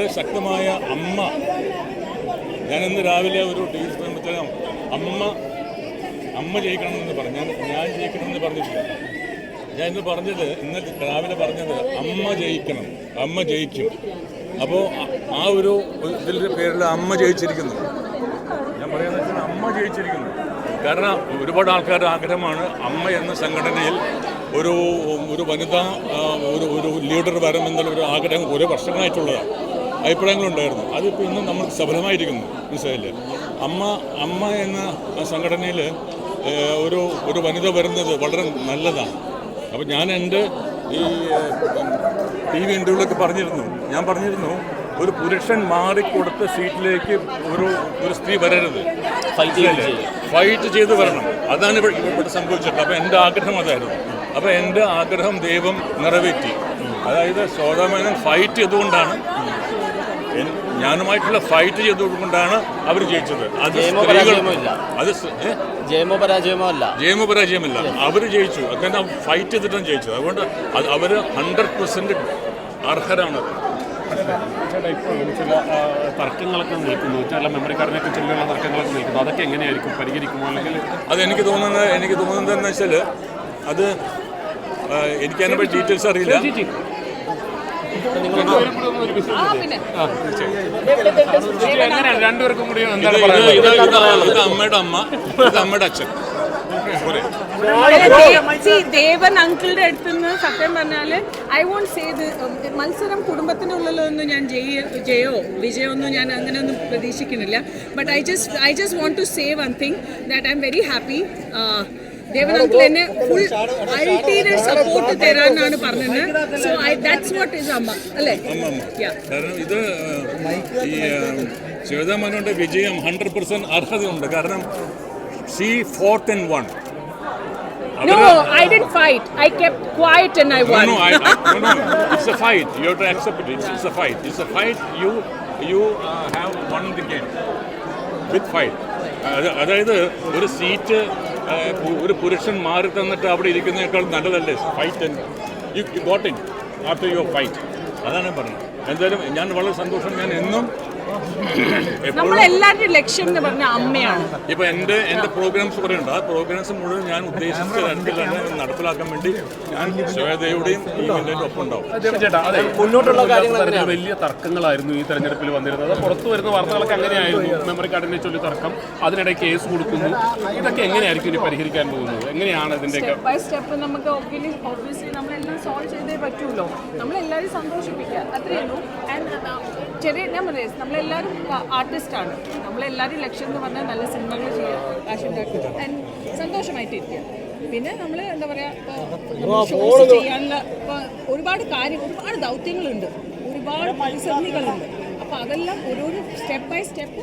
വളരെ ശക്തമായ അമ്മ. ഞാനിന്ന് രാവിലെ ഒരു ടി വി ശ്രമിച്ചാൽ അമ്മ. അമ്മ ജയിക്കണമെന്ന് പറഞ്ഞു. ഞാൻ ജയിക്കണമെന്ന് പറഞ്ഞിട്ടില്ല. ഞാൻ ഇന്ന് പറഞ്ഞത് ഇന്ന് രാവിലെ പറഞ്ഞത് അമ്മ ജയിക്കണം അമ്മ ജയിക്കും. അപ്പോൾ ആ ഒരു ഇതിന്റെ പേരിൽ അമ്മ ജയിച്ചിരിക്കുന്നു. ഞാൻ പറയുന്നത് അമ്മ ജയിച്ചിരിക്കുന്നു. കാരണം ഒരുപാട് ആൾക്കാരുടെ ആഗ്രഹമാണ് അമ്മ എന്ന സംഘടനയിൽ ഒരു ഒരു വനിത ഒരു ഒരു ലീഡർ വരണമെന്നുള്ള ഒരു ആഗ്രഹം ഒരു വർഷങ്ങളായിട്ടുള്ളതാണ് അഭിപ്രായങ്ങളുണ്ടായിരുന്നു. അതിപ്പോൾ ഇന്നും നമ്മൾ സഫലമായിരിക്കുന്നു. മനസ്സിലായില്ലേ? അമ്മ അമ്മ എന്ന സംഘടനയിൽ ഒരു ഒരു വനിത വരുന്നത് വളരെ നല്ലതാണ്. അപ്പോൾ ഞാൻ എന്റെ ഈ ടി വി ഇന്റർവ്യൂലൊക്കെ പറഞ്ഞിരുന്നു. ഞാൻ പറഞ്ഞിരുന്നു ഒരു പുരുഷൻ മാറിക്കൊടുത്ത സീറ്റിലേക്ക് ഒരു ഒരു സ്ത്രീ വരരുത്. ഫൈറ്റ് ചെയ്ത് വരണം. അതാണ് ഇവിടെ ഇവിടെ സംഭവിച്ചത് അപ്പോൾ എന്റെ ആഗ്രഹം അതായിരുന്നു. അപ്പോൾ എന്റെ ആഗ്രഹം ദൈവം നിറവേറ്റി. അതായത് സോദാമേനൻ ഫൈറ്റ് ചെയ്തുകൊണ്ടാണ് ഞാനുമായിട്ടുള്ള ഫൈറ്റ് ചെയ്തുകൊണ്ടാണ് അവർ ജയിച്ചത്. അത് സ്ത്രീകൾ അത് ജയമോ പരാജയമോ അല്ല ജയമോ പരാജയമല്ല. അവർ ജയിച്ചു. അങ്ങനെ ഫൈറ്റ് ചെയ്തിട്ടാണ് ജയിച്ചത്. അതുകൊണ്ട് അത് അവർ ഹൺഡ്രഡ് പെർസെന്റ് അർഹരാണ്. ചേട്ടാ ഇപ്പോൾ ചില ആ, തർക്കങ്ങളൊക്കെ നിൽക്കുന്നു. ചില മെമ്മറി തർക്കങ്ങളൊക്കെ നിൽക്കുന്നു. അതൊക്കെ എങ്ങനെയായിരിക്കും? പരിഹരിക്കുമോ? അല്ലെങ്കിൽ അത് എനിക്ക് തോന്നുന്നത് എനിക്ക് തോന്നുന്നത് എന്ന് വെച്ചാൽ അത് എനിക്കതിനെ എനിക്ക് അതിനെപ്പറ്റി ഡീറ്റെയിൽസ് അറിയില്ല. എങ്ങനെയാണ് രണ്ടുപേർക്കും കൂടി എന്താണ് ഇത് അമ്മയുടെ അമ്മ ഇത് അമ്മയുടെ അച്ഛൻ? ദേവൻ അങ്കിളുടെ അടുത്ത് നിന്ന് സത്യം പറഞ്ഞാൽ ഐ വോണ്ട് സേ മത്സരം കുടുംബത്തിന്റെ ഉള്ളിലൊന്നും ഞാൻ ജയ ജയോ വിജയമൊന്നും ഞാൻ അങ്ങനെയൊന്നും പ്രതീക്ഷിക്കുന്നില്ല but I just I just want to say one thing that I'm very happy uncle എന്നെ ഫുൾ അൾട്ടീരിയർ സപ്പോർട്ട് തരാനാണ് പറഞ്ഞത് so I that's what is അമ്മ അല്ലേ. കാരണം ഇത് ആ, ഈ ശിവദാമനോന്റെ വിജയം ഹൺഡ്രഡ് പെർസെന്റ് അർഹതയുണ്ട് കാരണം C fourth and one No, I didn't fight. I kept quiet and I won. no, no, I, I, no, no. It's a fight. You have to accept it. It's, it's a fight. It's a fight. You, you uh, have won the game with fight. അത് അതായത് ഒരു seat ഒരു പുരുഷൻ മാറി തന്നിട്ട് അവിടെ ഇരിക്കുന്നതിനേക്കാൾ നല്ലതല്ലേ? Fight you you got in after your fight അതാണ് ഞാൻ പറഞ്ഞത്. എന്തായാലും ഞാൻ വളരെ സന്തോഷം. ഞാൻ എന്നും നമ്മളെല്ലാവരുടെയും ലക്ഷ്യം എന്ന് പറഞ്ഞാൽ അമ്മയാണ്. ഇപ്പൊ എന്റെ എന്റെ പ്രോഗ്രാംസ് കുറെ ഉണ്ട് ആ പ്രോഗ്രാംസ് മുഴുവൻ ഞാൻ ഉദ്ദേശിച്ച തന്നെ നടപ്പിലാക്കാൻ വേണ്ടി ഞാൻ ശ്വേതയുടെയും ടീമിന്റെ ഒപ്പം ഉണ്ടാവും ചേട്ടാ. അതെ മുന്നോട്ടുള്ള കാര്യങ്ങൾ വലിയ തർക്കങ്ങളായിരുന്നു ഈ തെരഞ്ഞെടുപ്പിൽ വന്നിരുന്നത്. പുറത്തു വരുന്ന വാർത്തകളൊക്കെ അങ്ങനെയായിരുന്നു. മെമ്മറി കാർഡിനെ ചൊല്ലി തർക്കം അതിനിടെ കേസ് കൊടുക്കുന്നു. ഇതൊക്കെ എങ്ങനെയായിരിക്കും ഇനി പരിഹരിക്കാൻ പോകുന്നത്? എങ്ങനെയാണ് ഇതിന്റെയൊക്കെ സ്റ്റെപ്പ് ബൈ സ്റ്റെപ്പ് നമുക്ക് ഒബ്വിയസ്ലി നമ്മളെല്ലാം സോൾവ് ചെയ്തേ പറ്റുള്ളൂ നമ്മളെല്ലാവരും സന്തോഷിപ്പിക്കുക. അത്രയേ ഉള്ളൂ. ആൻഡ് ചെറിയ ഞാൻ പറയാം നമ്മളെല്ലാവരും ആർട്ടിസ്റ്റാണ് നമ്മളെല്ലാവരും ലക്ഷ്യം എന്ന് പറഞ്ഞാൽ നല്ല സിനിമകൾ ചെയ്യുക കാശുണ്ടാക്കുക സന്തോഷമായിട്ടിരിക്കുക. പിന്നെ നമ്മൾ എന്താ പറയുക ഷോസ് ചെയ്യാനുള്ള ഇപ്പോൾ ഒരുപാട് കാര്യം ഒരുപാട് ദൗത്യങ്ങളുണ്ട്. ഒരുപാട് പ്രതിസന്ധികളുണ്ട്. അപ്പോൾ അതെല്ലാം ഓരോരോ സ്റ്റെപ്പ് ബൈ സ്റ്റെപ്പ്